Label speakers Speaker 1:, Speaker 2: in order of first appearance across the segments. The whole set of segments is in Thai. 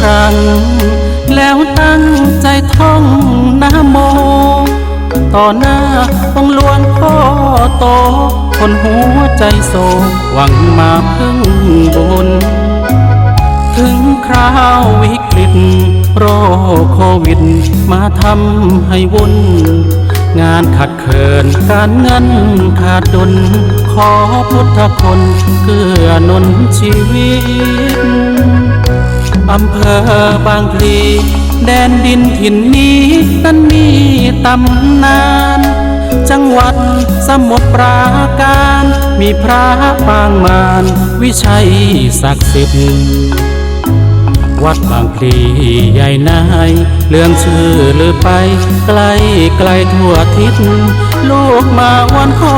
Speaker 1: ครั้ง แล้วตั้งใจท่องนะโม ต่อหน้าองค์หลวงพ่อโต คนหัวใจโศกหวังมาพึ่งบุญถึงคราววิกฤต โรคโควิด มาทำให้วุ่น งานขัดเขินการเงินขาดดุลขอพุทธคนเกื้อนุนชีวิต อำเภอบางพลีแดนดินถิ่นนี้นั้นมีตำนาน จังหวัดสมุทรปราการ มีพระปางมารวิชัยศักดิ์สิทธิ์วัดบางพลีใหญ่นายเรื่องชื่อลือไป ไกลไกลทั่วทิศลูกมาวันขอ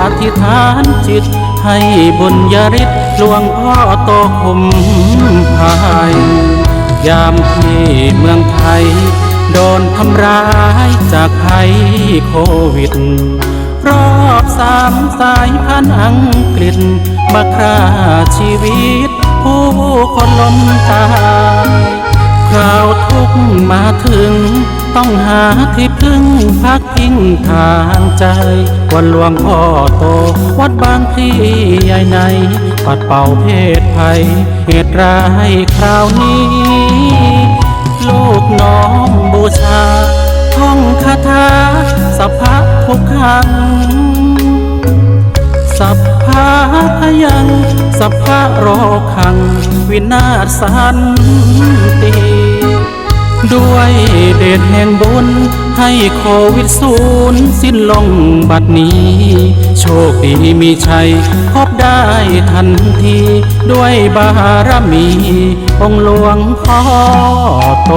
Speaker 1: อธิษฐานจิต ให้บุญญาฤทธิ์หลวงพ่อโตคมภาย ยามที่เมืองไทย โดนทำร้ายจากภัยโควิด รอบสามสายพันธุ์อังกฤษมาฆ่าชีวิต ผู้คนล้มตายคราวทุกมาถึง ต้องหาที่พึ่งพักพิงทางใจ วันหลวงพ่อโต วัดบางพลีใหญ่ใน ปัดเป่าเพศภัย เหตุร้ายคราวนี้ ลูกน้องบูชา ท่องคาถาสัพพะทุกขัง สัพพะพยัง สัพพะโรคัง วินาศสันติ ด้วยเดชแห่งบุญ ให้โควิดศูนย์สิ้นลงบัดนี้ โชคดีมีชัย พบได้ทันที ด้วยบารมี องหลวงพ่อโต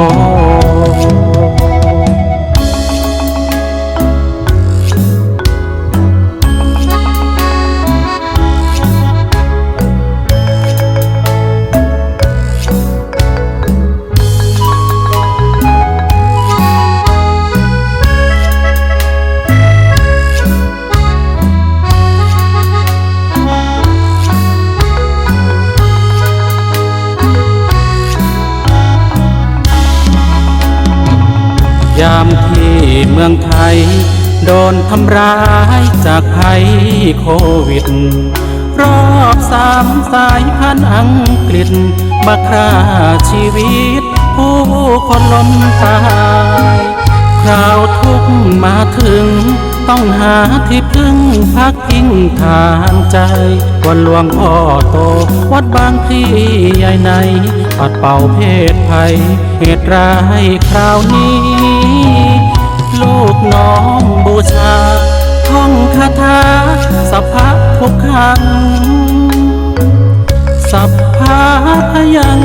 Speaker 1: ามที่เมืองไทย โดนทำร้ายจากภัยโควิด รอบสามสายพันธุ์อังกฤษมาฆ่าชีวิต ผู้คนล้มตายคราวทุกมาถึง ต้องหาที่พึ่งพักพิงทางใจวันหลวงพ่อโต วัดบางพลีใหญ่ใน ปัดเป่าเพศภัย เหตุร้ายคราวนี้ น้อมบูชาท่องคาถาสัพพะทุกขังสัพพะยัง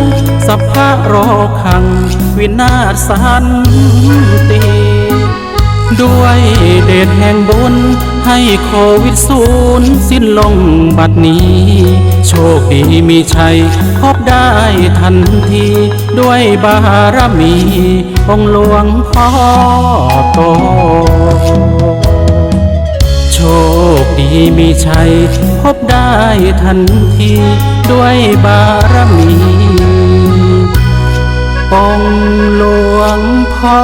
Speaker 1: สัพพะโรคัง วินาศสันติ ด้วยเดชแห่งบุญ ให้โควิดศูนย์สิ้นลงบัดนี้ โชคดีมีชัยพบได้ทันที ด้วยบารมีองหลวงพ่อโต โชคดีมีชัยพบได้ทันที ด้วยบารมีองหลวงพ่อ